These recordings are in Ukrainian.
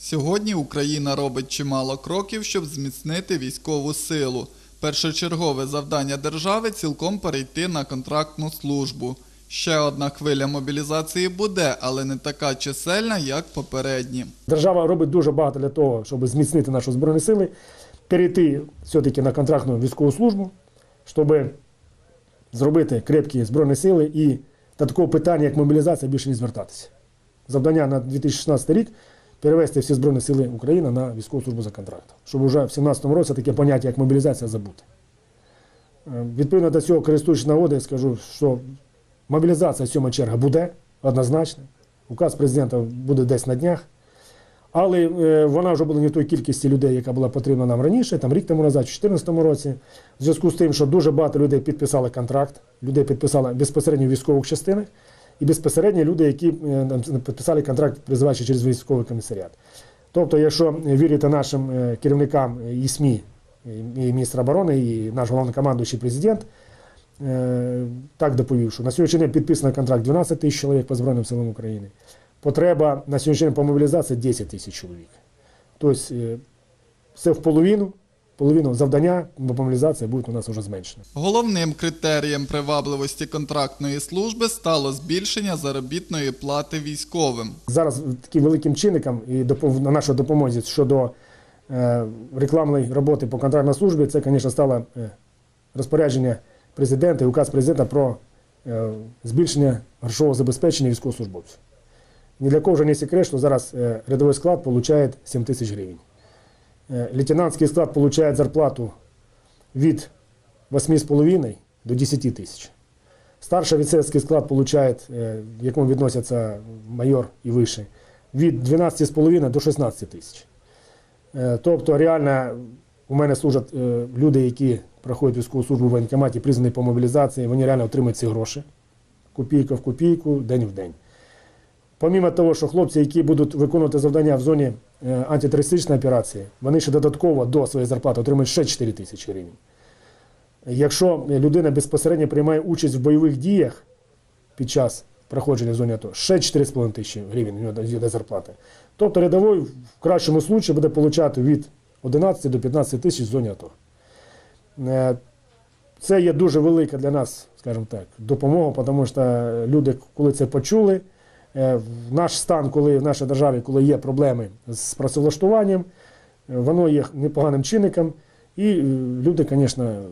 Сьогодні Україна робить чимало кроків, щоб зміцнити військову силу. Першочергове завдання держави цілком перейти на контрактну службу. Ще одна хвиля мобілізації буде, але не така чисельна, як попередні. Держава робить дуже багато для того, щоб зміцнити наші збройні сили, перейти все-таки на контрактну військову службу, щоб зробити крепкі збройні сили і до такого питання, як мобілізація, більше не звертатися. Завдання на 2016 рік перевести всі збройні сили України на військову службу за контрактом, щоб вже в 2017 році таке поняття, як мобілізація, забути. Е, Відповідно до цього, користуючись нагодою, скажу, що мобілізація сьома черга буде однозначно. Указ президента буде десь на днях. Але е, вона вже була не в той кількості людей, яка була потрібна нам раніше, там рік тому назад, у 2014 році. В зв'язку з тим, що дуже багато людей підписали контракт, людей підписали безпосередньо в військових частинах, і безпосередньо люди, які е, там, підписали контракт, призиваючи через військовий комісаріат. Тобто, якщо вірити нашим е, керівникам і СМІ, і міністр оборони, і наш головнокомандуючий президент, е, так доповів, що на сьогоднішній день підписано контракт 12 тисяч чоловік по Збройним силам України. Потреба на сьогоднішній день по мобілізації 10 тисяч чоловік. Тобто е, все в половину, половину завдання по мобілізації буде у нас вже зменшено. Головним критерієм привабливості контрактної служби стало збільшення заробітної плати військовим. Зараз таким великим чинником і на нашій допомозі щодо е, рекламної роботи по контрактній службі, це, звісно, стало е, розпорядження президента і указ президента про е, збільшення грошового забезпечення військовослужбовців. Ні для кого вже не секрет, що зараз рядовий склад отримує 7 тисяч гривень. Е, Лейтенантський склад отримує зарплату від 8,5 до 10 тисяч. Старший офіцерський склад отримує, е, в якому відносяться майор і вище, від 12,5 до 16 тисяч. Е, Тобто, реально, у мене служать люди, які проходять військову службу в воєнкоматі, призвані по мобілізації, вони реально отримують ці гроші. Копійка в копійку, день в день. Помімо того, що хлопці, які будуть виконувати завдання в зоні е, антитерористичної операції, вони ще додатково до своєї зарплати отримують ще 4 тисячі гривень. Якщо людина безпосередньо приймає участь в бойових діях під час проходження в АТО, ще 4,5 тисячі гривень у нього йде зарплата. Тобто рядовий в кращому случаї буде отримати від 11 до 15 тисяч в зоні АТО. Е, Це є дуже велика для нас, скажімо так, допомога, тому що люди, коли це почули, наш стан, коли в нашій державі, коли є проблеми з працевлаштуванням, е, воно є непоганим чинником, і е, люди, звісно,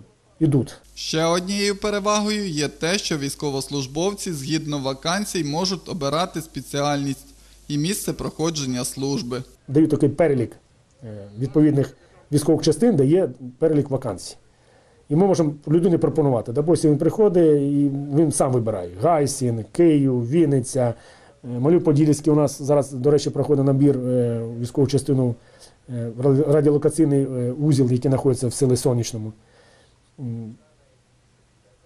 йдуть. Ще однією перевагою є те, що військовослужбовці згідно вакансій можуть обирати спеціальність і місце проходження служби. Дають такий перелік е, відповідних військових частин, де є перелік вакансій. І ми можемо людині пропонувати. Допустим, він приходить і він сам вибирає. Гайсін, Київ, Вінниця, е, Малюподільський у нас зараз, до речі, проходить набір е, військову частину е, радіолокаційний е, узіл, який знаходиться в селі Сонячному.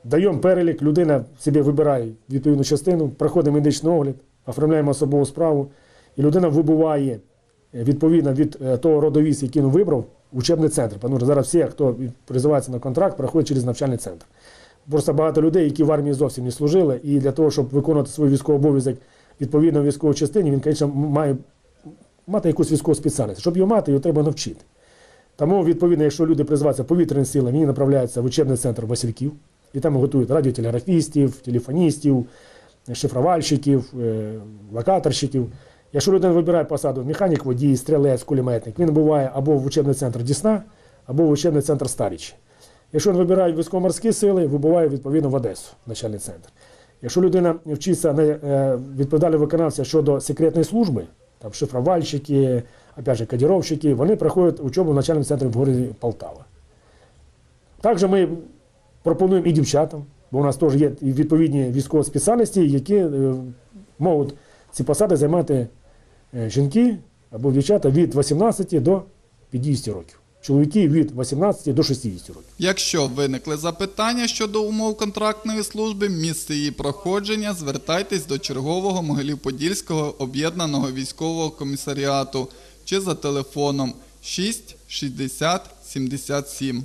Даємо перелік, людина собі вибирає відповідну частину, проходить медичний огляд, оформляємо особову справу, і людина вибуває е, відповідно від е, того родовіз, який він вибрав, учебний центр. Тому що зараз всі, хто призивається на контракт, проходять через навчальний центр. Просто багато людей, які в армії зовсім не служили, і для того, щоб виконувати свій військовий обов'язок відповідно в військовій частині, він, звісно, має мати якусь військову спеціальність. Щоб його мати, його треба навчити. Тому, відповідно, якщо люди призиваються повітряні сили, вони направляються в учебний центр Васильків, і там готують радіотелеграфістів, телефоністів, шифровальщиків, е, локаторщиків. Якщо людина вибирає посаду механік, водій, стрілець, кулеметник, він буває або в учебний центр Дісна, або в учебний центр Старіч. Якщо він вибирає військово-морські сили, вибуває відповідно в Одесу, начальний центр. Якщо людина вчиться на е, відповідального виконавця щодо секретної служби, там шифровальщики, опять же, кодировщики, вони проходять учебу в начальному центрі в городі Полтава. Також ми пропонуємо і дівчатам, бо у нас теж є відповідні військові спеціальності, які е, можуть ці посади займати е, жінки або дівчата від 18 до 50 років. Чоловіки від 18 до 60 років. Якщо виникли запитання щодо умов контрактної служби, місце її проходження, звертайтесь до чергового Могилів-Подільського об'єднаного військового комісаріату чи за телефоном 6 60 77.